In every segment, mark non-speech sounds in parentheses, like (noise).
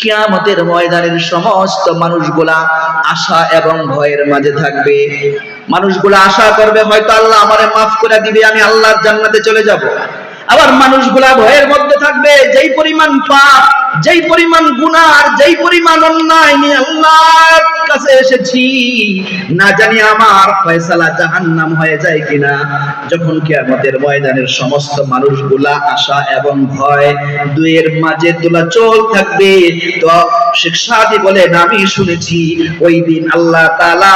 কিয়ামতের ময়দানের সমস্ত মানুষগুলা আশা এবং ভয়ের মাঝে থাকবে। মানুষগুলা আশা করবে, হয়তো আল্লাহ আমারে মাফ করে দিবে, আমি আল্লাহর জান্নাতে চলে যাব। আবার মানুষগুলা ভয়ের মধ্যে থাকবে, যেই পরিমাণ পাপ, যেই পরিমাণ গুনাহ আর যেই পরিমাণ অন্যায় নিয়ে আল্লাহর কাছে এসেছি, না জানি আমার ফয়সালা জাহান্নাম হয়ে যায় কিনা। যখন কিয়ামতের ময়দানের সমস্ত মানুষগুলা আশা এবং ভয় দুয়ের মাঝে তোলা চল থাকবে, তো শেখ সাদি বলেন আমি শুনেছি, ওই দিন আল্লাহ তাআলা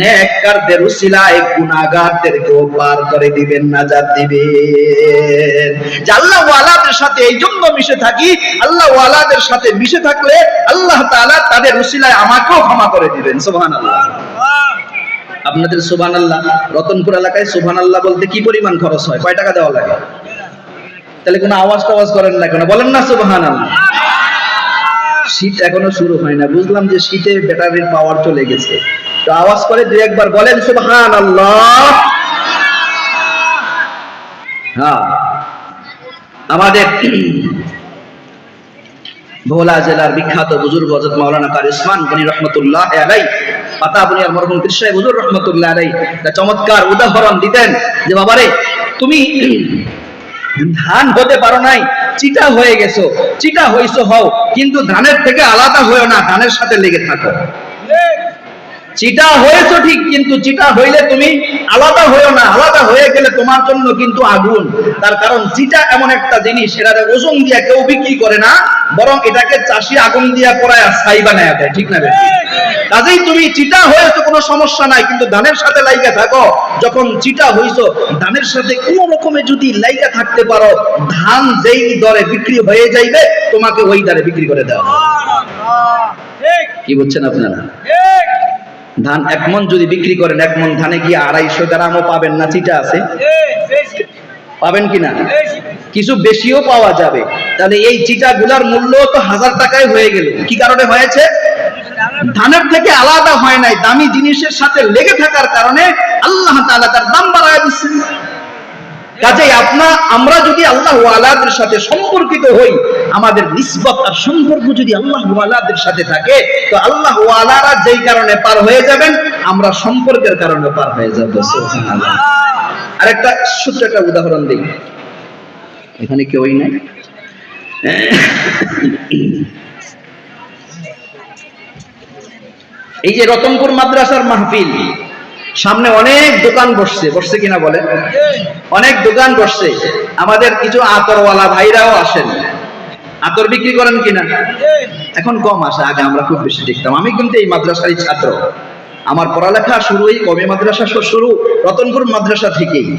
নেককারদের উসিলায় গুনাহগারদেরকেও পার করে দিবেন, নাজাত দিবেন। যে আল্লাহ ওয়ালাদের সাথে এই জন্য মিশে থাকি, আল্লাহ ওয়ালাদের সাথে মিশে থাকলে আল্লাহ তাআলা তাদের আমাকেও ক্ষমা করে দিবেন, সুবহানাল্লাহ। আপনাদের সুবহানাল্লাহ, রতনপুর এলাকায় সুবহানাল্লাহ বলতে কি পরিমাণ খরচ হয়? কয় টাকা দেওয়া লাগে? তাহলে কোনো আওয়াজ টাওয়াজ করেন না কেন? বলেন না সুবহানাল্লাহ। শীত এখনও শুরু হয় না, বুঝলাম যে শীতে ব্যাটারির পাওয়ার চলে গেছে। তো আওয়াজ করে দুই একবার বলেন সুবহানাল্লাহ। হ্যাঁ। আমাদের ভোলা জেলার বিখ্যাত বুজুর্গ হযরত মাওলানা কারি উসমান গনি রহমতুল্লাহ আলাই পাতা বুনিয়ার মরহুম সাহেব হুজুর রহমতুল্লাহ আলাই একটা চমৎকার উদাহরণ দিতেন যে, বাবারে, তুমি ধান হতে পারো নাই, চিটা হয়ে গেছো, চিটা হইছো, হও, কিন্তু ধানের থেকে আলাদা হয়েও না, ধানের সাথে লেগে থাকো। চিটা হয়েছো ঠিক কিন্তু চিটা হইলে তুমি আলাদা হয়েও না। আলাদা হয়ে গেলে তোমার জন্য কিন্তু আগুন। তার কারণ চিটা এমন একটা জিনিস এটা ওজন দিয়া কেউ বিক্রি করে না বরং এটাকে চাষি আগুন দিয়া করায় ছাই বানায় দেয় ঠিক না? কাজেই তুমি চিটা হয়েছো কোনো সমস্যা নাই কিন্তু ধানের সাথে লাইগা থাকো। যখন চিটা হইছো ধানের সাথে কোন রকমে যদি লাইগা থাকতে পারো ধান যেই দরে বিক্রি হয়ে যাইবে তোমাকে ওই দরে বিক্রি করে দেওয়া হবে। কি বলছেন আপনারা? ধান এক মন যদি বিক্রি করেন, এক মন ধানে গিয়ে আড়াইশো গ্রামও পাবেন না, চিটা আছে? পাবেন কিনা? কিছু বেশিও পাওয়া যাবে। তাহলে এই চিটা গুলার মূল্য তো হাজার টাকায় হয়ে গেল। কি কারণে হয়েছে? ধানের থেকে আলাদা হয় নাই, দামি জিনিসের সাথে লেগে থাকার কারণে আল্লাহ তার দাম বাড়ায় দিচ্ছেন। কাজেই আপনা, আমরা যদি আল্লাহ ওয়ালাদের সাথে সম্পর্কিত হই, আমাদের নিসবত আর সম্পর্ক যদি আল্লাহ ওয়ালাদের সাথে থাকে, তো আল্লাহ ওয়ালারা যেই কারণে পার হয়ে যাবেন, আমরা সম্পর্কের কারণে পার হয়ে যাব, সুবহানাল্লাহ। আরেকটা ছোট্ট একটা উদাহরণ দিই। এখানে কেউই নাই? এই যে রতনপুর মাদ্রাসার মাহফিল সামনে অনেক দোকান বসছে বসছে কিনা বলে অনেক দোকান বসছে। আমাদের কিছু আতরওয়ালা ভাইরাও আসেন। আতর বিক্রি করেন কিনা? এখন কম আসে, আগে আমরা খুব বেশি দেখতাম। আমি কিন্তু এই মাদ্রাসারই ছাত্র। আমার পড়ালেখা শুরু এই কবে মাদ্রাসা শুরু? রতনপুর মাদ্রাসা থেকেই।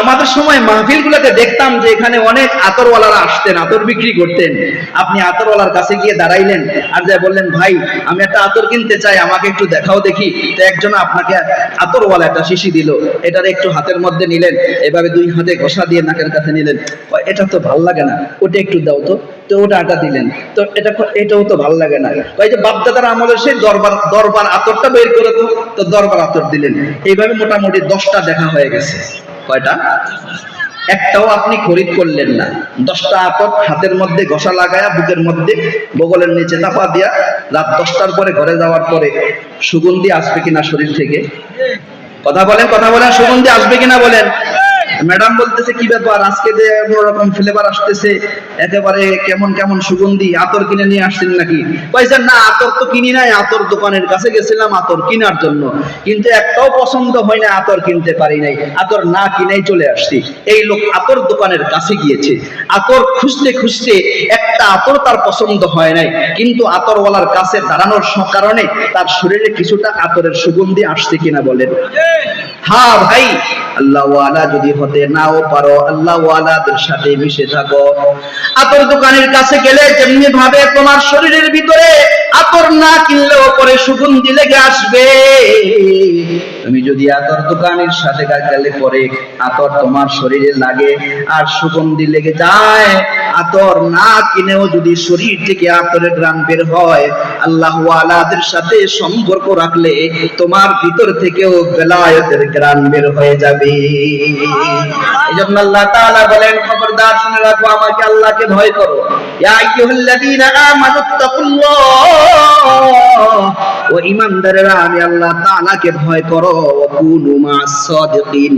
আমাদের সময় মাহফিল গুলাতে দেখতাম যে এখানে অনেক আতরওয়ালারা আসতেন, আতর বিক্রি করতেন। আপনি আতরওয়ালার কাছে গিয়ে দাঁড়াইলেন আর যা বললেন, ভাই, আমি একটা আতর কিনতে চাই, আমাকে একটু দেখাও দেখি। তো একজন আপনাকে আতরওয়ালা একটা শিশি দিল, এটার একটু হাতের মধ্যে নিলেন, এভাবে দুই হাতে ঘষা দিয়ে নাকের কাছে নিলেন। এটা তো ভালো লাগে না, ওটা একটু দাও তো। তো ওটা আটা দিলেন। তো এটা এটাও তো ভালো লাগে না। ওই যে বাপদাদার আমলের সেই দরবার দরবার আতরটা বের করে তো দরবার আতর দিলেন। এইভাবে মোটামুটি দশটা দেখা হয়ে গেছে। কয়টা? একটাও আপনি খরিদ করলেন না। দশটা আপদ হাতের মধ্যে ঘষা লাগায়া বুকের মধ্যে বগলের নিচে চাপা দিয়া রাত দশটার পরে ঘরে যাওয়ার পরে সুগন্ধি আসবে কিনা শরীর থেকে? কথা বলেন কথা বলেন, সুগন্ধি আসবে কিনা বলেন? ম্যাডাম বলতেছে কি ব্যাপার? আজকে যে রকম ফ্লেভার আসতেছে একেবারে কেমন কেমন সুগন্ধি? আতর কিনে নিয়ে আসছেন নাকি? কইছেন না আতর তো কিনি নাই আতর দোকানের কাছে গেছিলাম আতর কেনার জন্য। কিন্তু একটাও পছন্দ হয় না আতর কিনতে পারি নাই। আতর না কিনেই চলে আসছি। এই লোক আতর দোকানের কাছে গিয়েছে। আতর খুঁজতে খুঁজতে একটা আতর তার পছন্দ হয় নাই। কিন্তু আতরওয়ালার কাছে দাঁড়ানোর কারণে তার শরীরে কিছুটা আতরের সুগন্ধি আসছে কিনা বলেন। হ্যাঁ ভাই আল্লাহ ওয়ালা যদি হতে নাও পারো আল্লাহওয়ালাদের সাথে মিশে থাকো। আতর দোকানের কাছে গেলে যেমনি ভাবে তোমার শরীরের ভিতরে আতর না কিনলেও পরে সুগন্ধি লেগে আসবে। তুমি যদি আতর দোকানের সাথে গেলে পরে আতর তোমার শরীরে লাগে আর সুগন্ধি লেগে যায়, আতর না কিনেও যদি শরীর থেকে আতরের গ্রাম বের হয়, আল্লাহ ওয়ালাদের সাথে সম্পর্ক রাখলে তোমার ভিতর থেকেও বেলায়েতের গ্রান বের হয়ে যাবে। এই জন্য আল্লাহ তাআলা বলেন, খবরদার শুনে রাখো আমাকে, আল্লাহকে ভয় করো। ইয়া আইয়ুহাল্লাযীনা আমানুত্তাকুল্লাহ ও ঈমানদারেরা আমি আল্লাহ তাআলাকে ভয় করো। কুনু মা'আস সাদিকিন।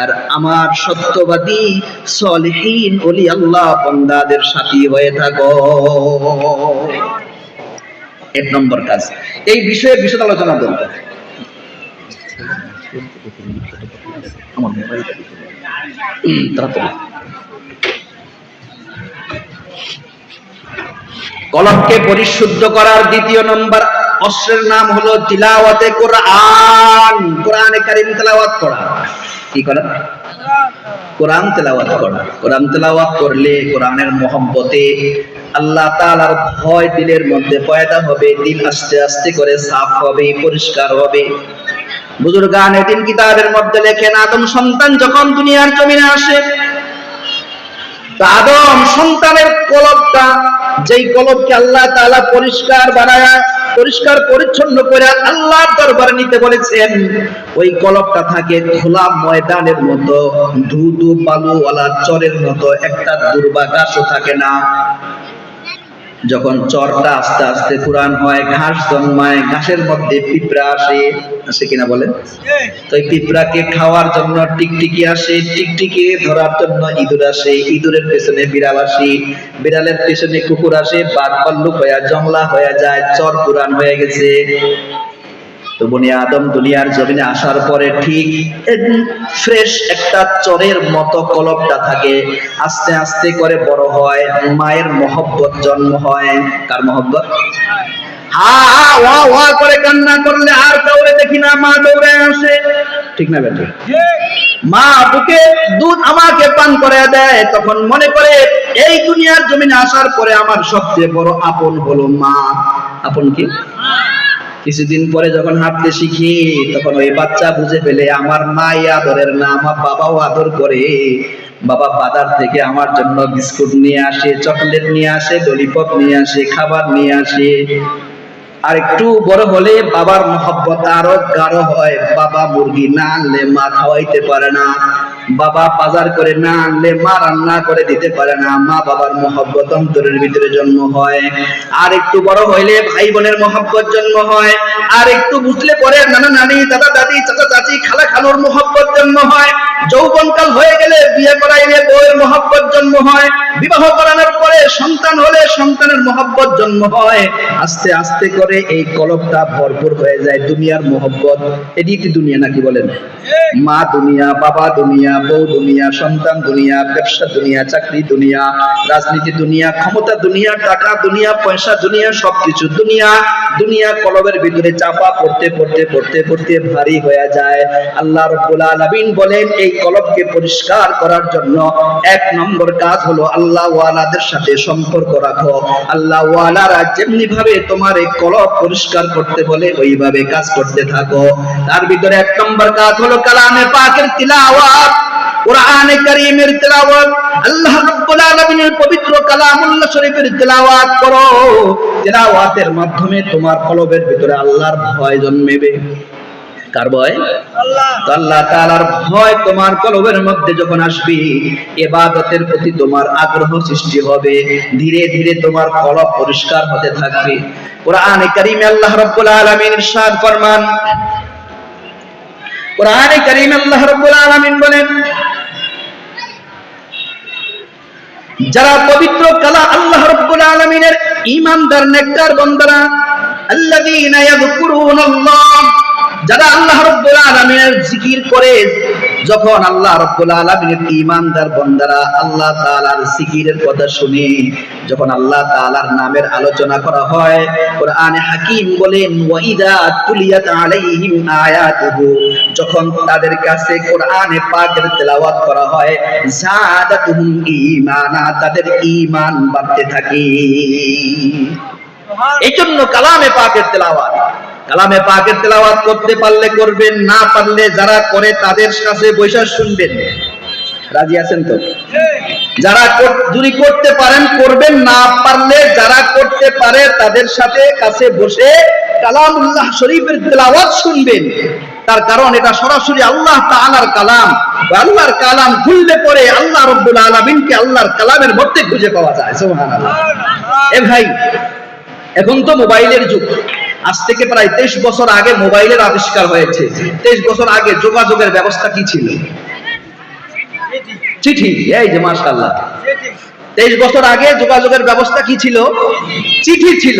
আর আমার সত্যবাদী সলিহিন ওলি আল্লাহ, বান্দাদের সাথী হয়ে থাকো। এক নম্বর কাজ। এই বিষয়ে বিশদ আলোচনা দরকার আমার কলমকে পরিশুদ্ধ করার দ্বিতীয় নম্বর অস্ত্রের নাম হলো তিলাওয়াতে কোরআন। কোরআনে কারিম তেলাওয়াত করা। কি করা? কোরআন তেলাওয়াত করা। কোরআন তেলাওয়াত করলে কোরআনের মহব্বতে আল্লাহ তাআলার ভয় দিলের মধ্যে পয়দা হবে, দিল আস্তে আস্তে করে সাফ হবে, পরিষ্কার হবে। বুজুর্গান এদিন কিতাবের মধ্যে লেখেন, আদম সন্তান যখন দুনিয়ার জমিনে আসে আদম সন্তানের কলবটা যেই কলবকে আল্লাহ তালা পরিষ্কার বানায়া, পরিষ্কার পরিচ্ছন্ন করে আল্লাহর দরবারে নিতে বলেছেন, ওই কলবটা থাকে খোলা ময়দানের মতো ধু ধু বালুওয়ালা চরের মতো, একটা দুর্বাকাশও থাকে না। যখন চরটা আস্তে আস্তে পুরান হয়, ঘাস জন্মায়, ঘাসের মধ্যে পিঁপড়া আসে। আসে কিনা বলেন? তো পিঁপড়াকে খাওয়ার জন্য টিকটিকি আসে, টিকটিকি ধরার জন্য ইঁদুর আসে। ইঁদুরের পেছনে বিড়াল আসে। বিড়ালের পেছনে কুকুর আসে। বাঘ পাল্লুক হয়ে জংলা হয়ে যায়, চর পুরান হয়ে গেছে। তো বনি আদম দুনিয়ার জমিনে আসার পরে ঠিক ফ্রেশ একটা চরের মতো কলবটা থাকে। আস্তে আস্তে করে বড় হয়, মায়ের মহব্বত জন্ম হয়। কার মহব্বত? করে কান্না করলে আর দেখি না, মা দৌড়ে আসে। ঠিক না বেটা? মা বুকে দুধ আমাকে পান করে দেয়, তখন মনে করে এই দুনিয়ার জমিনে আসার পরে আমার সবচেয়ে বড় আপন হলো মা। আপন কি? কিছুদিন পরে যখন হাঁটতে শিখি, তখন ওই বাচ্চা বুঝে ফেলে আমার মাই আদরের না আমার বাবাও আদর করে। বাবা বাজার থেকে আমার জন্য বিস্কুট নিয়ে আসে, চকলেট নিয়ে আসে ললিপপ নিয়ে আসে, খাবার নিয়ে আসে। আর একটু বড় হলে বাবার মহব্বত আরও গাঢ় হয়। বাবা মুরগি না আনলে মা খাওয়াইতে পারে না। বাবা বাজার করে না আনলে মা রান্না করে দিতে পারে না। মা বাবার মহব্বত অন্তরের ভিতরে জন্ম হয়। আর একটু বড় হইলে ভাই বোনের মহব্বত জন্ম হয়। আর একটু বুঝলে পরে নানা নানি, দাদা দাদি, চাচা চাচি, খালা খালুর মহব্বত জন্ম হয়। যৌবনকাল হয়ে গেলে বিয়ে করাইলে বউয়ের মহব্বত জন্ম হয়। বিবাহ করানোর পরে সন্তান হলে সন্তানের মহব্বত জন্ম হয়। আস্তে আস্তে করে এই কলবটা ভরপুর হয়ে যায়। দুনিয়ার মহব্বত এটি একটি দুনিয়া নাকি বলেন? মা দুনিয়া, বাবা দুনিয়া বউ দুনিয়া, সন্তান দুনিয়া, ব্যবসা দুনিয়া, চাকরি দুনিয়া, রাজনীতি দুনিয়া, ক্ষমতা দুনিয়া, টাকা দুনিয়া, পয়সা দুনিয়া, সবকিছু দুনিয়া দুনিয়া কলবের ভিতরে চাপা পড়তে পড়তে পড়তে পড়তে ভারী হয়ে যায়। আল্লাহ রব্বুল আলামিন বলেন, এই কলবকে পরিষ্কার করার জন্য এক নম্বর কাজ হলো আল্লাহ ওয়ালাদের সাথে সম্পর্ক রাখো। আল্লাহ ওয়ালারা যেমনি ভাবে তোমার এই কলব পরিষ্কার করতে বলে, ওইভাবে কাজ করতে থাকো। তার ভিতরে এক নম্বর কাজ হলো কালামে পাকের তিলাওয়াত। কোরআনে কারীমের তেলাওয়াত, আল্লাহ রাব্বুল আলামিনের পবিত্র কালামুল্লাহ শরীফের তেলাওয়াত করো। তেলাওয়াতের মাধ্যমে তোমার কলবের ভিতরে আল্লাহর ভয় জন্মেবে। কার ভয়? আল্লাহ তাআলার ভয় তোমার কলবের মধ্যে যখন আসবে ইবাদতের প্রতি তোমার আগ্রহ সৃষ্টি হবে। ধীরে ধীরে তোমার কলব পরিষ্কার হতে থাকবে। কোরআনে কারীমে আল্লাহ রাব্বুল আলামিন ইরশাদ ফরমান। কোরআনে কারীমে আল্লাহ রাব্বুল আলামিন বলেন যারা পবিত্র কালা আল্লাহ রব্বুল আলমিনের ইমানদার নেককার বান্দারা ইয়াযকুরুনাল্লাহ যারা আল্লাহ রাব্বুল আলামিনের জিকির করে যখন আল্লাহ রাব্বুল আলামিনের ঈমানদার বান্দারা আল্লাহ তাআলার জিকিরের কথা শুনে যখন আল্লাহ তাআলার নামের আলোচনা করা হয় কোরআনে হাকিম বলেন ওয়াইদা তুলিয়াত আলাইহিম আয়াতুহু যখন তাদের কাছে কোরআনে পাকের তেলাওয়াত করা হয় জাদাতুহুম ঈমানা তাদের ঈমান বাড়তে থাকে। এই জন্য কালামে পাকের তেলাওয়াত। কালামে পাকের তেলাওয়াত করতে পারলে করবেন, না পারলে যারা করে তাদের কাছে বৈশা শুনবেন। রাজি আছেন তো? যারা যদি করতে পারেন, করবেন, না পারলে যারা করতে পারে তাদের সাথে কাছে বসে কালামুল্লাহ শরীফের তেলাওয়াত শুনবেন। তার কারণ এটা সরাসরি আল্লাহ তাআলার কালাম। আল্লাহর কালাম খুললে পরে আল্লাহ রব্বুল আলামিনকে আল্লাহর কালামের মধ্যে খুঁজে পাওয়া যায়। এ ভাই, এখন তো মোবাইলের যুগ। আজ থেকে প্রায় তেইশ বছর আগে মোবাইলের আবিষ্কার হয়েছে। তেইশ বছর আগে যোগাযোগের ব্যবস্থা কি ছিল? চিঠি। এই যে, মাশাআল্লাহ। তেইশ বছর আগে যোগাযোগের ব্যবস্থা কি ছিল? চিঠি ছিল।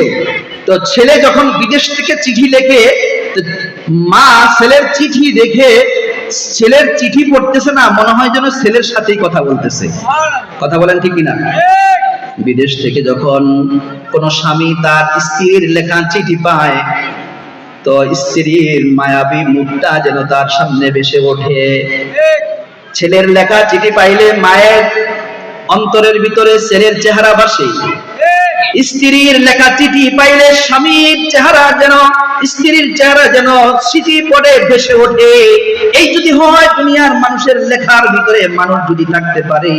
তো ছেলে যখন বিদেশ থেকে চিঠি লেখে মা ছেলের চিঠি দেখে, ছেলের চিঠি পড়তেছে না, মনে হয় যেন ছেলের সাথেই কথা বলতেছে। কথা বলেন ঠিক কিনা? বিদেশ থেকে যখন কোন স্বামী তার স্ত্রীর লেখা চিঠি পায়, তো স্ত্রীর মায়াবী মুখটা যেন তার সামনে বেসে ওঠে। ছেলের লেখা চিঠি পাইলে মায়ের অন্তরের ভিতরে ছেলের চেহারা ভাসে স্ত্রীর লেখা চিঠি পাইলে স্বামীর চেহারা যেন, স্ত্রীর চেহারা যেন স্মৃতি পড়ে ভেসে ওঠে। এই যদি হয়, দুনিয়ার মানুষের লেখার ভিতরে মানুষ যদি থাকতে পারে,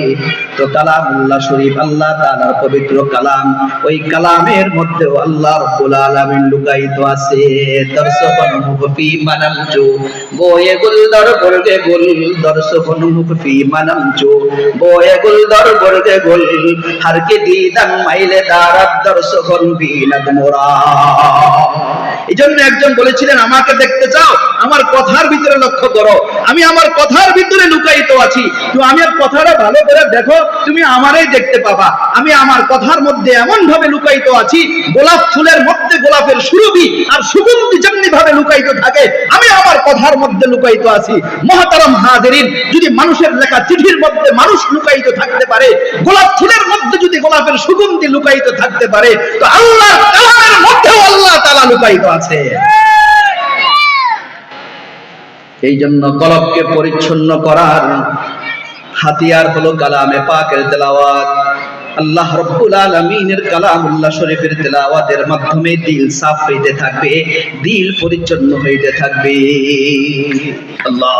তো কালামুল্লাহ শরীফ, আল্লাহ তাআলার পবিত্র কালাম। ওই কালামের মধ্যেও আল্লাহ রাব্বুল আলামিন লুকায়িত আছে। দর্শকন মুখফি বয়ে গুল, দর বর্গে গুল দর্শকন মুখফি বয়ে গুল দর বর্গে গুল, হারকে দিদান মাইলে মোরা এই জন্য একজন বলেছিলেন আমাকে দেখতে চাও? আমার কথার ভিতরে লক্ষ্য করো। আমি আমার কথার ভিতরে লুকায়িত আছি। তো আমার কথাটা ভালো করে দেখো, তুমি আমারই দেখতে পাবা। আমি আমার কথার মধ্যে এমন ভাবে লুকায়িত আছি, গোলাপ ফুলের মধ্যে গোলাপের সুরভি আর সুগন্ধি যেমনি ভাবে লুকায়িত থাকে, আমি আমার কথার মধ্যে লুকায়িত আছি। মহাতারাম হাজিরিন, যদি মানুষের লেখা চিঠির মধ্যে মানুষ লুকায়িত থাকতে পারে, গোলাপ ফুলের মধ্যে যদি গোলাপের সুগন্ধি লুকায়িত থাকতে পারে, তো আল্লাহ মধ্যেও আল্লাহ তালা লুকায়িত আছে। এই জন্য কলবকে পরিচ্ছন্ন করার হাতিয়ার হলো কালামে পাকের তেলাওয়াত। আল্লাহ রব্বুল আলামিনের কালামুল্লাহ শরীফের তেলাওয়াতের মাধ্যমে দিল সাফ হইতে থাকবে, দিল পরিচ্ছন্ন হইতে থাকবে। আল্লাহ।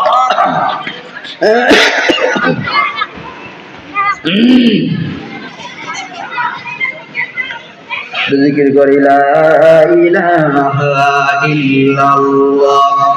জিকির করি লা ইলাহা ইল্লাল্লাহ।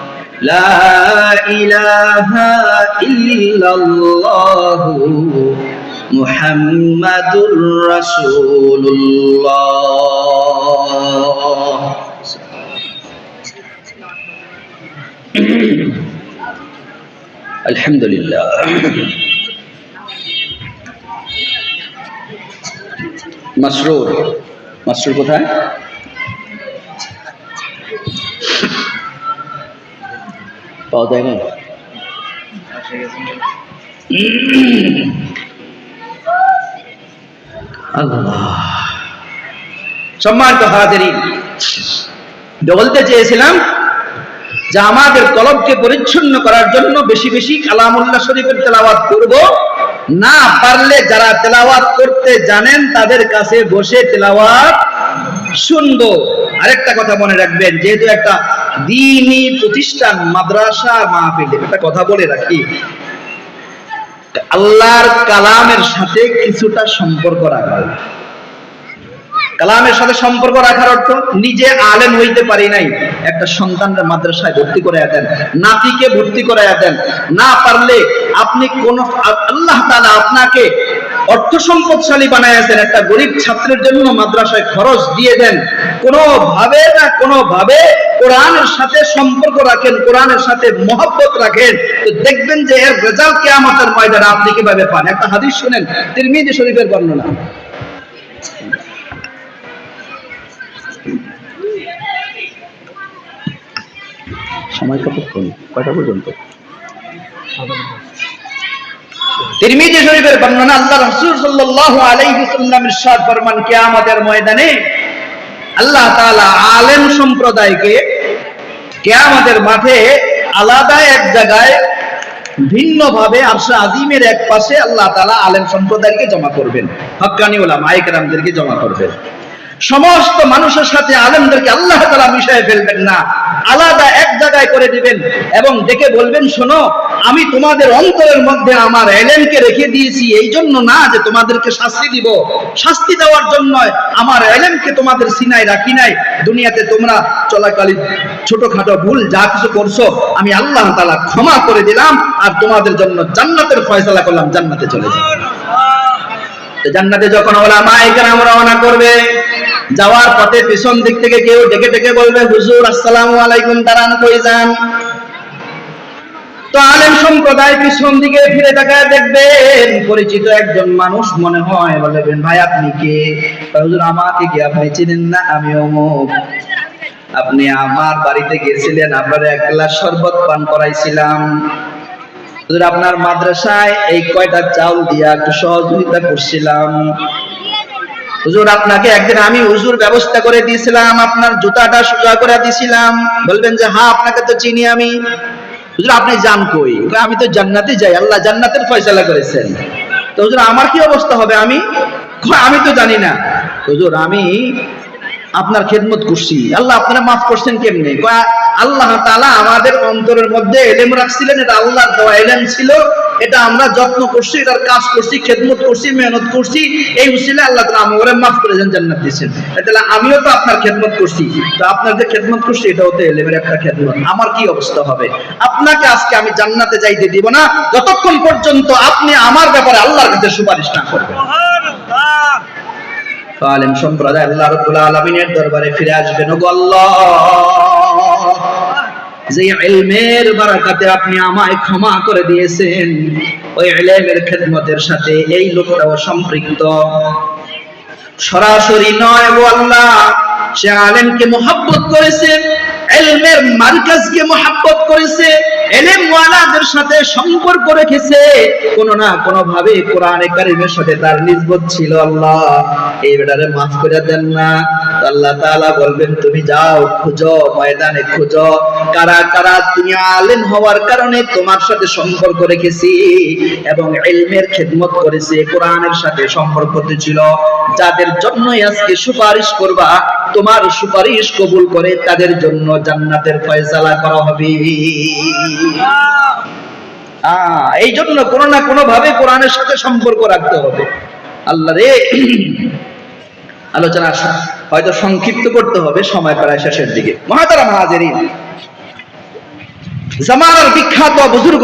محمد رسول الله الحمد لله মাসরুর মাসরুর কোথায় পাওয়া যায় সম্মানিত হাজিরিন বলতে চেয়েছিলাম যে আমাদের কলবকে পরিচ্ছন্ন করার জন্য বেশি বেশি কালামুল্লাহ শরীফের তেলাওয়াত করব। না পারলে যারা তেলাওয়াত করতে জানেন তাদের কাছে বসে তেলাওয়াত শুনব। আরেকটা কথা মনে রাখবেন, যেহেতু একটা দিনী প্রতিষ্ঠান, মাদ্রাসা, মাহফিল একটা কথা বলে রাখি। আল্লাহর কালামের সাথে কিছুটা সম্পর্ক রাখা। কালামের সাথে সম্পর্ক রাখার অর্থ, নিজে আলেম হইতে পারি নাই। একটা সন্তানরা মাদ্রাসায় ভর্তি করে দেন, নাতিকে ভর্তি করে দেন। না পারলে আপনি কোন, আল্লাহ তালা আপনাকে অর্থ সম্পদশালী বানাইছেন একটা গরিব ছাত্রের জন্য মাদ্রাসায় খরচ দিয়ে দেন। কোনোভাবে না কোনো ভাবে কোরআনের সাথে সম্পর্ক রাখেন, কোরআনের সাথে মহব্বত রাখেন, তো দেখবেন যে এর রেজাল্ট কিয়ামতের ময়দানে আপনি কীভাবে পান। একটা হাদিস শুনেন, তিরমিজি শরীফের বর্ণনা। সময় কতক্ষণ? কয়টা পর্যন্ত? তিরমিজি শরীফের বর্ণনা, আল্লাহ ইরশাদ ফরমান, কিয়ামতের ময়দানে আল্লাহ তাআলা আলেম সম্প্রদায়কে কিয়ামতের মাঠে আলাদা এক জায়গায় ভিন্নভাবে আরশে আজিমের এক পাশে আল্লাহ তালা আলেম সম্প্রদায়কে জমা করবেন। হক্কানি ওলামা, ইকরামদেরকে জমা করবেন। সমস্ত মানুষের সাথে আলেমদেরকে আল্লাহ তালা মিশায় ফেলবেন না। আলাদা এক জায়গায় করে দিবেন এবং ডেকে বলবেন, শোনো আমি তোমাদের অন্তরের মধ্যে আমার এলেমকে রেখে দিয়েছি। এই জন্য না যে তোমাদেরকে শাস্তি দিব। শাস্তি দেওয়ার জন্য আমার এলেমকে তোমাদের সিনায় রাখি নাই। দুনিয়াতে তোমরা চলাকালীন ছোটখাটো ভুল যা কিছু করছ, আমি আল্লাহ তাআলা ক্ষমা করে দিলাম আর তোমাদের জন্য জান্নাতের ফয়সালা করলাম, জান্নাতে চলে যাও জান্নাতে যখন ওলামা একরাম রওনা করবে, যাওয়ার পথে পিছন দিক থেকে কেউ ডেকে ডেকে বলবে, হুজুর, আসসালামু আলাইকুম, দাঁড়ান কই যান? তো আলেম সম্প্রদায় পিছন দিকে ফিরে তাকায় দেখবেন, পরিচিত একজন মানুষ মনে হয় বলবেন ভাই, আপনি কে? হুজুর, আমাকে কি? আপনি চিনেন না? আমি অমুক। আপনি আমার বাড়িতে গেছিলেন আপনার এক গ্লাস শরবত পান করাইছিলাম। হুজুর, আপনার মাদ্রাসায় এই কয়টা চাউল দিয়া একটু সহযোগিতা করছিলাম। হুজুর, আপনাকে একদিন আমি হুজুর ব্যবস্থা করে দিয়েছিলাম, আপনার জুতাটা সোজা করে দিয়েছিলাম বলবেন যে হ্যাঁ আপনাকে তো চিনি আমি। হুজুর, আপনি যান কই? আমি তো জান্নাতে যাই, আল্লাহ জান্নাতের ফয়সালা করেছেন। তো হুজুর, আমার কি অবস্থা হবে আমি? আমি তো জানি না। হুজুর, আমি আপনার খেদমত করছি। আল্লাহ আপনারা মাফ করছেন কেমনে? আল্লাহ তাআলা আমাদের অন্তরের মধ্যে এলেম রাখছিলেন, এটা আল্লাহর দেওয়া এলেম ছিল, এটা আমরা যত্ন করছি, এটার কাজ করছি, খেদমত করছি, মেহনত করছি, এই উসিলে আল্লাহ তাআলা আমাকে মাফ করে দেন, জান্নাত দিয়েছেন। তাহলে আমিও তো আপনার খেদমত করছি। তো আপনার যে খেদমত করছি এটা তো এলেমের একটা খেদমত। আমার কি অবস্থা হবে? আপনাকে আজকে আমি জান্নাতে যাইতে দিব না, যতক্ষণ পর্যন্ত আপনি আমার ব্যাপারে আল্লাহর কাছে সুপারিশ না করবেন। আলেম সম্প্রদায় আল্লাহ রব্বুল আলামিনের দরবারে ফিরে আসবেন। আল্লাহ, যে ইলমের বারাকাতে আপনি আমায় ক্ষমা করে দিয়েছেন, ওই ইলমের খেদমতের সাথে এই লোকটাও সম্পৃক্ত। সরাসরি নয় আল্লাহ, সে আলেমকে মোহাব্বত করেছে এলমের মার্কাজকে মোহাব্বত করেছে, এলেম ওয়ালাদের সাথে সম্পর্ক রেখেছে। কোন না কোন ভাবে কোরআনে কারিমের সাথে তার নিসবত ছিল আল্লাহ। এই বেটারে মাফ করে দেন না। আল্লাহ তাআলা বলবেন, তুমি যাও, খুঁজো, ময়দানে খুঁজো। কারা কারা তুমি আলেম হওয়ার কারণে তোমার সাথে সম্পর্ক রেখেছি এবং ইলমের খেদমত করেছে, কোরআনের সাথে সম্পর্ক ছিল। যাদের জন্যই আজকে সুপারিশ করবা, তোমার সুপারিশ কবুল করে তাদের জন্য জান্নাতের ফয়সালা করা হবে। এই জন্য কোনো না কোনো ভাবে কোরআনের সাথে সম্পর্ক রাখতে হবে। আল্লাহ রে, আলোচনা হয়তো সংক্ষিপ্ত করতে হবে, সময় প্রায় শেষের দিকে। মহাতারা মহাজেরিন জামানার বিখ্যাত বুজুর্গ,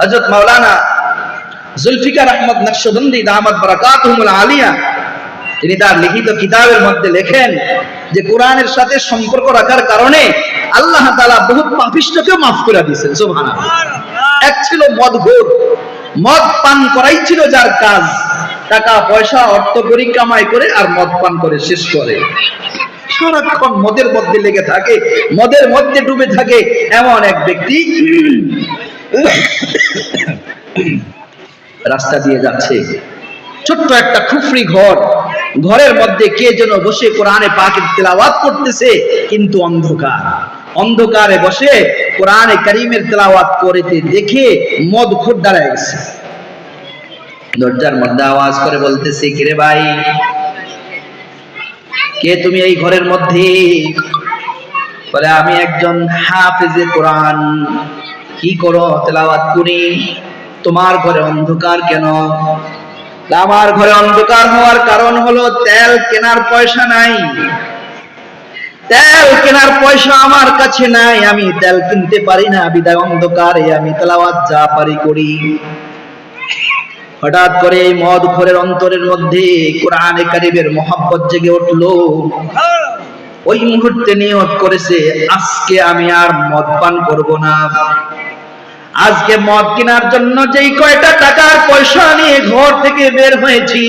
হযরত মাওলানা জুলফিকার আহমদ নকশবন্দি, দামাত বারাকাতুহুমুল আলিয়া তিনি তার লিখিত কিতাবের মধ্যে লেখেন যে কোরআনের সাথে সম্পর্ক রাখার কারণে আল্লাহ তালা বহুত পাপিষ্ঠকেও মাফ করে দিয়েছেন সুবহানাল্লাহ। এক ছিল মদঘোর মদ পান করাই ছিল যার কাজ। টাকা পয়সা অর্থ করি কামাই করে আর মদ পান করে শেষ করে। সারাক্ষণ মদের মধ্যে লেগে থাকে মদের মধ্যে ডুবে থাকে এমন এক ব্যক্তি। রাস্তা দিয়ে যাচ্ছে। ছোট্ট একটা খুফরি ঘর। ঘরের মধ্যে কে যেন বসে কোরআনে পাকের তেলাওয়াত করতেছে, কিন্তু অন্ধকার। অন্ধকারে বসে কোরআনে করিমের তেলাওয়াত করেতে দেখে মদ খুব দাঁড়ায় গেছে। দরজার মধ্যে আওয়াজ করে বলতেছে, কিরে ভাই, কে তুমি এই ঘরের মধ্যে? বলে, আমি একজন হাফেজে কোরআন। কি করো, তেলাওয়াত করি? তোমার ঘরে অন্ধকার কেন? আমার ঘরে অন্ধকার হওয়ার কারণ হলো তেল কেনার পয়সা নাই। তেল কেনার পয়সা আমার কাছে নাই, আমি তেল কিনতে পারি না, বিদায় অন্ধকারে আমি তেলাওয়াত যা পারি করি। হঠাৎ করে এই মদ ঘরের অন্তরের মধ্যে কোরআনে কারিমের মহাব্বত জেগে উঠল। ওই মুহূর্তে নিয়ত করেছে, আজকে আমি আর মদ পান করব না। আজকে মদ কেনার জন্য যেই কয়টা টাকার পয়সা নিয়ে ঘর থেকে বের হয়েছি,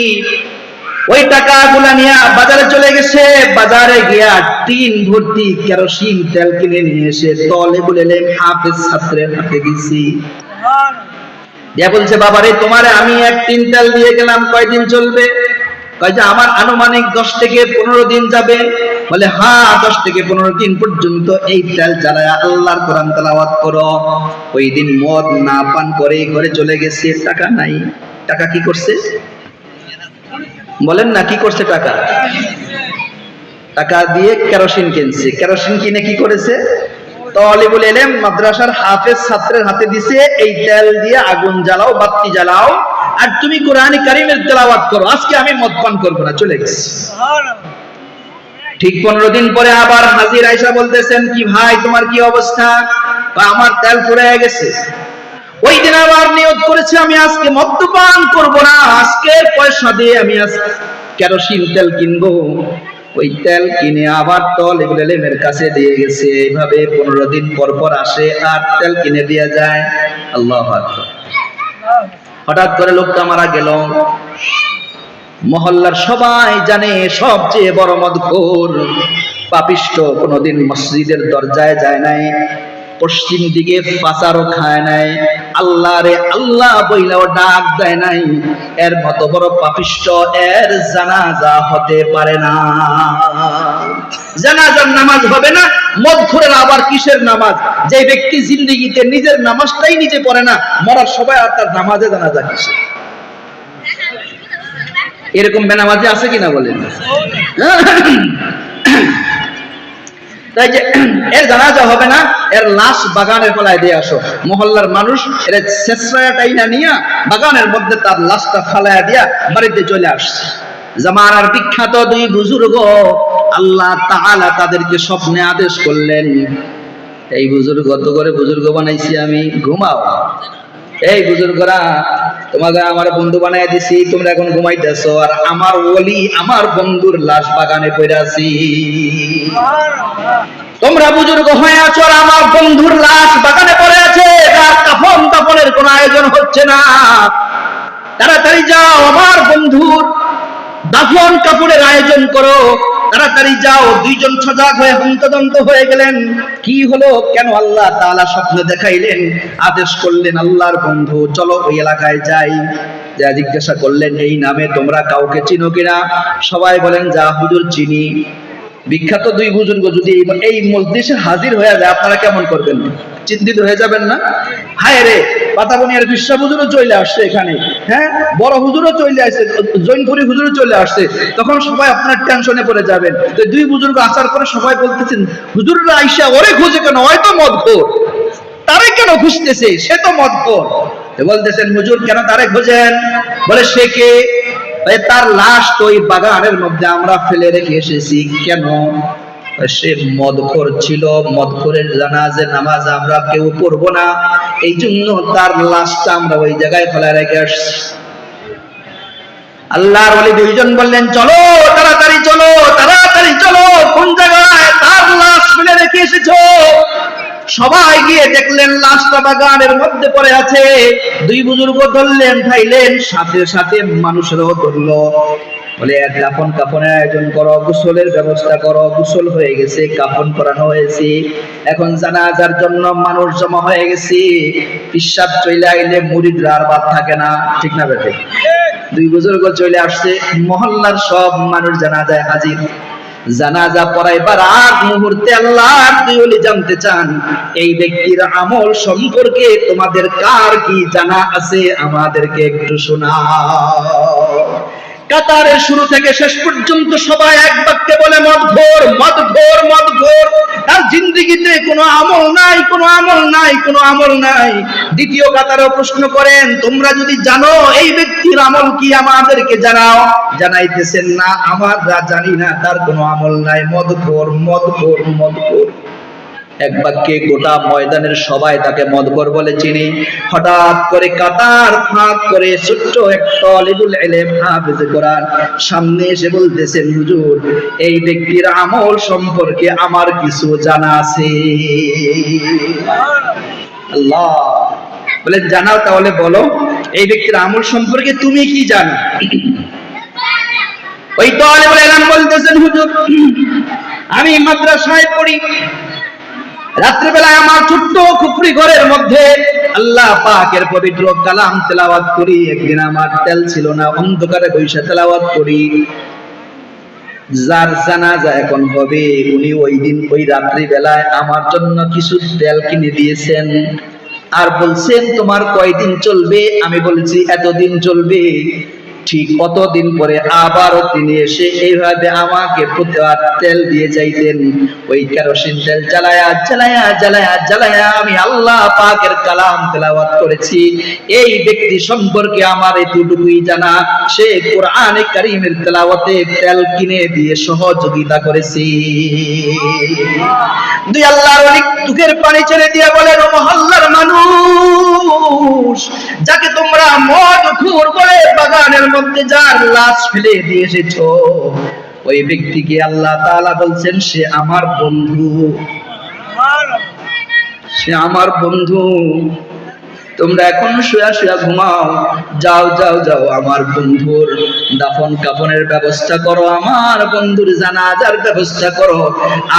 ওই টাকাগুলা নিয়ে বাজারে চলে গেছে। বাজারে গিয়া টিন, ভর্তি, কেরোসিন, তেল কিনে নিয়ে এসে তলে বলে হাফেজ ছাত্রের হাতে দিছি। দিয়া বলছে, বাবারে, তোমারে আমি এক তিন তেল দিয়ে গেলাম, কয়দিন চলবে? কয় যে, আমার আনুমানিক দশ থেকে পনেরো দিন যাবে। বলে হ্যাঁ দশ থেকে পনেরো দিন পর্যন্ত এই তেল জ্বালায় আল্লাহর কোরআন তালাওয়াত করো। ওই দিন মদ না পান করে ঘরে চলে গেছে, টাকা নাই। টাকা কি করছে? বলেন না, কি করছে টাকা? টাকা দিয়ে কেরোসিন কিনছে। কেরোসিন কিনে কি করেছে? তলিবুল এলেম মাদ্রাসার হাফেজ ছাত্রের হাতে দিছে, এই তেল দিয়ে আগুন জ্বালাও, বাতি জ্বালাও, আর তুমি কোরআন কারিমের তেলাওয়াত করো। আজকে আমি মদ পান করব না, চলে গেছি। ঠিক পনেরো দিন পরে আবার হাজির আইসা বলতেছেন, কি ভাই, তোমার কি অবস্থা? আমার তেল ফুরে গেছে। ওই দিন আবার নিয়োগ করেছে, আমি আজকে মদ্যপান করব না, আজকের পয়সা দিয়ে আমি কেরোসিন তেল কিনবো। ওই তেল কিনে আবার তল এলেমের কাছে দিয়ে গেছে। এইভাবে পনেরো দিন পর পর আসে, আর তেল কিনে দিয়ে যায়। আল্লাহ। হঠাৎ করে লোকটা মারা গেল। মহল্লার সবাই জানে সবচেয়ে বড় মদখোর। পাপিষ্ট কোনোদিন মসজিদের দরজায় যায় নাই, পশ্চিম দিকে পাচারও খায় নাই আল্লাহ রে আল্লাহ বইলাও ডাক দেয় নাই। এর মতো বড় পাপিষ্ট এর জানাজা হতে পারে না। জানাজার নামাজ হবে না, মদখোরের আবার কিসের নামাজ? যে ব্যক্তি জিন্দিগিতে নিজের নামাজটাই নিজে পড়ে না, মরার সবাই আর তার নামাজে জানাজা কিসের? এরকম বেনামাজি আছে কিনা বলেন? তাই যে, এর জানাজা হবে না, এর লাশ বাগানের দিয়ে আসো। মহল্লার মানুষ, এর নিয়া বাগানের মধ্যে তার লাশটা দিয়া বাড়িতে চলে আসছে। জামানার বিখ্যাত দুই বুজুর্গ, আল্লাহ তাদেরকে স্বপ্নে আদেশ করলেন, এই বুজুর্গ তো করে বুজুর্গ বানাইছি আমি, ঘুমাও। এই বুজুর্গরা তোমাকে আমার বন্ধু বানাই দিছি, তোমরা এখন ঘুমাইতেছো, আর আমার ওলি আমার বন্ধুর লাশ বাগানে পড়ে আছি। তোমরা বুজুর্গ হয়ে আছো, আর আমার বন্ধুর লাশ বাগানে পড়ে আছে তার কাফন কাফনের কোনো আয়োজন হচ্ছে না। তাড়াতাড়ি যাও, আমার বন্ধুর দাফন কাপড়ের আয়োজন করো। তাড়াতাড়ি যাও, দুইজন সজাগ হয়ে হন্তদন্ত হয়ে গেলেন। কি হলো? কেন আল্লাহ তাআলা স্বপ্ন দেখাইলেন? আদেশ করলেন আল্লাহর বন্ধু, চলো ওই এলাকায় যাই। যা জিজ্ঞাসা করলেন, এই নামে তোমরা কাউকে চিনো কিনা? সবাই বলেন, যা হুজুর চিনি। বিখ্যাত দুই বুজুর্গ যদি এই- মসজিদে হাজির হয়ে যায়, আপনারা কেমন করবেন? চিন্তিত হয়ে যাবেন না। হায় রে পাতাবনিয়ার বিশ্বা হুজুরও চলে আসছে এখানে। হ্যাঁ বড় হুজুরও চলে আসছে, জৈনপুরি হুজুরও চলে আসছে। তখন সবাই আপনার টেনশনে পড়ে যাবেন। তো দুই বুজুর্গ আসার পরে সবাই বলতেছেন, হুজুররা আইসা ওরে খুঁজে কেন? হয়তো মদ খোর তারে কেন খুঁজতেছে? সে তো মদ খোর বলতেছেন, হুজুর, কেন তারে খোঁজেন? বলে, সে কে? তার লাশ তো ওই বাগানের মধ্যে আমরা ফেলে রেখে এসেছি। কেন? সে মদখোর ছিল, মদখোরের নামাজ আমরা কেউ পড়ব না। এই জন্য তার লাশটা আমরা ওই জায়গায় ফেলে রেখে আসছি। আল্লাহর দুইজন বললেন, চলো, তাড়াতাড়ি চলো তাড়াতাড়ি চলো, কোন জায়গায় তার লাশ ফেলে রেখে এসেছ? সবাই গিয়ে দেখলেন, লাশটা বাগানের মধ্যে পড়ে আছে। দুই বুজুর্গ ধরলেন খাইলেন সাথে সাথে মানুষেরও ধরলো। বলে এক কাফন কাফনের আয়োজন করো, গোসলের ব্যবস্থা করো, গোসল হয়ে গেছে, কাফন করানো হয়েছে। এখন জানাজার জন্য মানুষ জমা হয়ে গেছে। পিসাব চলে আইলে মুরিদরা আর বাদ থাকে না। ঠিক না দুই বুজুর্গ চলে আসছে, মহল্লার সব মানুষ হাজির। জানাজা আগ মুহূর্তে আল্লাহর দিওলি জানতে চান, এই ব্যক্তির আমল সম্পর্কে তোমাদের কার কি জানা আছে? আমাদেরকে একটু শোনাও। কাতারের শুরু থেকে শেষ পর্যন্ত সবাই এক বাক্যে বলে মদ ঘোর মদ ঘোর মদ ঘোর তার জিন্দিগিতে কোনো আমল নাই, কোনো আমল নাই, কোনো আমল নাই। দ্বিতীয় কাতারও প্রশ্ন করেন, তোমরা যদি জানো এই ব্যক্তির আমল কি আমাদেরকে জানাও? জানাইতেছেন, না, আমরা জানি না, তার কোনো আমল নাই। মদ ঘোর মদ ঘোর মদ ঘোর এক বাক্যে গোটা ময়দানের সবাই তাকে মদকর বলে চিনি। হঠাৎ করে কাতার ফাঁক করে ছোট্ট এক তলিবুল এলেম হাফেজ কোরআন সামনে এসে বলতেছেন, হুজুর, এই ব্যক্তির আমল সম্পর্কে আমার কিছু জানা আছে। আল্লাহ, বলে, জানাও তাহলে বলো, এই ব্যক্তির আমল সম্পর্কে তুমি কি জানো? ওই তলিবুল এলাম বলতেছেন, হুজুর, আমি মাদ্রাসায় পড়ি রাত্রিবেলায় আমার ছোট্ট খুপড়ি ঘরের মধ্যে আল্লাহ পাকের পবিত্র কালাম তেলাওয়াত করি। একদিন আমার তেল ছিল না, অন্ধকারে বৈশা তেলাওয়াত করি। যার জানাজা এখন হবে, উনি ওই দিন ওই রাত্রি বেলায় আমার জন্য কিছু তেল কিনে দিয়েছেন। আর বলছেন, তোমার কয়দিন চলবে? আমি বলছি, এতদিন চলবে। ঠিক কতদিন পরে আবারও তিনি এসে এইভাবে আমাকে প্রতিবার তেল দিয়ে যাইতেন। ওই কেরোসিন তেল জ্বালায়া জ্বালায়া জ্বালায়া জ্বালায়া আমি আল্লাহ পাকের কালাম তেলাওয়াত করেছি। এই ব্যক্তি সম্পর্কে আমার এতটুকুই জানা, সে কোরআনে কারিমের তেলাওয়াতে তেল কিনে দিয়ে সহযোগিতা করেছি। দুই আল্লাহর অনেক দুঃখের পানি ছেড়ে দিয়ে বলেন, ও মহল্লার মানুষ, যাকে তোমরা মদ খুর করে বাগানের মধ্যে যার লাশ ফেলে দিয়ে এসেছ ওই ব্যক্তিকে আল্লাহ তাআলা বলছেন সে আমার বন্ধু। সে আমার বন্ধু। তোমরা এখন শুয়া শুয়া ঘুমাও। যাও যাও যাও, আমার বন্ধুর দাফন কাফনের ব্যবস্থা করো, আমার বন্ধুর জানাজার ব্যবস্থা করো।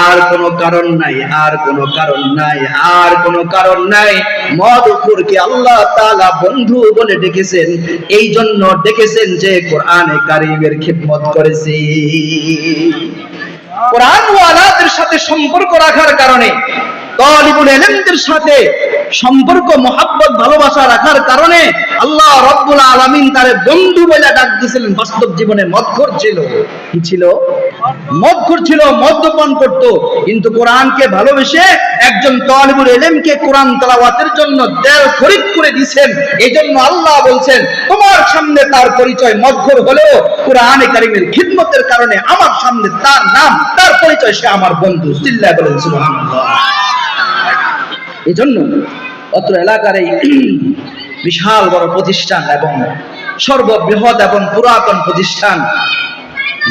আর কোনো কারণ নাই, আর কোনো কারণ নাই, আর কোনো কারণ নাই। মদ উপরকে আল্লাহ তাআলা বন্ধু বলে ডেকেছেন। এই জন্য ডেকেছেন যে কোরআনে কারিমের খিদমত করেছি। কোরআন ওয়ালাদের সাথে সম্পর্ক রাখার কারণে তালিবুল সাথে সম্পর্ক, মোহাব্বত, ভালোবাসা রাখার কারণে আল্লাহ রব্বুল আলামিন তার বন্ধু বলে ডাক দিয়েছিলেন। বাস্তব জীবনে ছিল। কি ছিল? ছিল, মদ্যপান করত। কিন্তু কোরআনকে ভালোবেসে একজন তালিবুল ইলমকে কোরআন তেলাওয়াতের জন্য দেল খরিদ করে এই জন্য আল্লাহ বলছেন, তোমার সামনে তার পরিচয় মদখোর হলেও কোরআনে কারিমের খিদমতের কারণে আমার সামনে তার নাম, তার পরিচয় সে আমার বন্ধু। চিল্লায় বলেন এই জন্য অত্র এলাকার এই (clears throat) বিশাল বড় প্রতিষ্ঠান এবং সর্ববৃহৎ এবং পুরাতন প্রতিষ্ঠান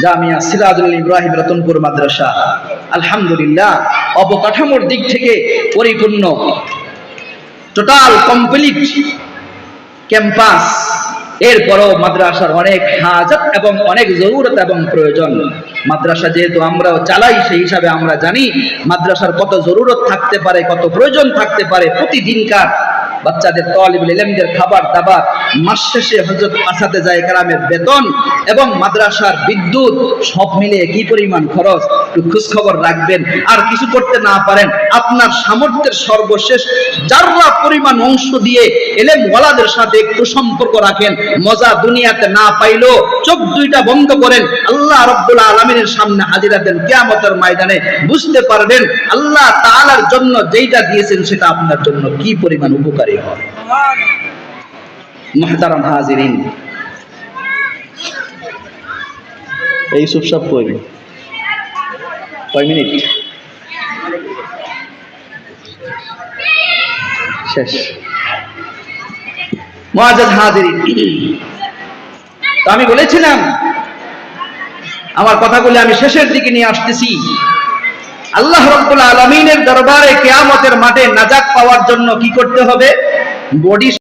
জামিয়া সিরাজুল ইব্রাহিম রতনপুর মাদ্রাসা, আলহামদুলিল্লাহ, অবকাঠামোর দিক থেকে পরিপূর্ণ টোটাল কমপ্লিট ক্যাম্পাস এরপরও মাদ্রাসার অনেক হাজত এবং অনেক জরুরত এবং প্রয়োজন। মাদ্রাসা যেহেতু আমরাও চালাই, সেই হিসাবে আমরা জানি মাদ্রাসার কত জরুরত থাকতে পারে, কত প্রয়োজন থাকতে পারে। প্রতিদিনকার বাচ্চাদের তলিবুল ইলমদের খাবার দাবার, মাস শেষে হজরত আসাতে যায় কারামের বেতন এবং মাদ্রাসার বিদ্যুৎ সব মিলিয়ে কি পরিমাণ খরচ? খোঁজ খবর রাখবেন, আর কিছু করতে না পারেন, আপনার সামর্থ্যের সর্বশেষ যাররা পরিমাণ অংশ দিয়ে ওয়ালাদের সাথে একটু সম্পর্ক রাখেন, মজা দুনিয়াতে না পাইলেও চোখ দুইটা বন্ধ করেন, আল্লাহ আলমিনের সামনে হাজিরা দেন, কেয়ামতের ময়দানে বুঝতে পারবেন আল্লাহ তাআলার জন্য যেইটা দিয়েছেন সেটা আপনার জন্য কি পরিমাণ উপকারী হয়। হাজিরিন, এই সব সব কয় মিনিট? শেষ। মহাজাজ হাজিরিন। তো আমি বলেছিলাম, আমার কথাগুলি আমি শেষের দিকে নিয়ে আসতেছি। আল্লাহ রব্বুল আলমিনের দরবারে কেয়ামতের মাঠে নাজাক পাওয়ার জন্য কি করতে হবে? বডি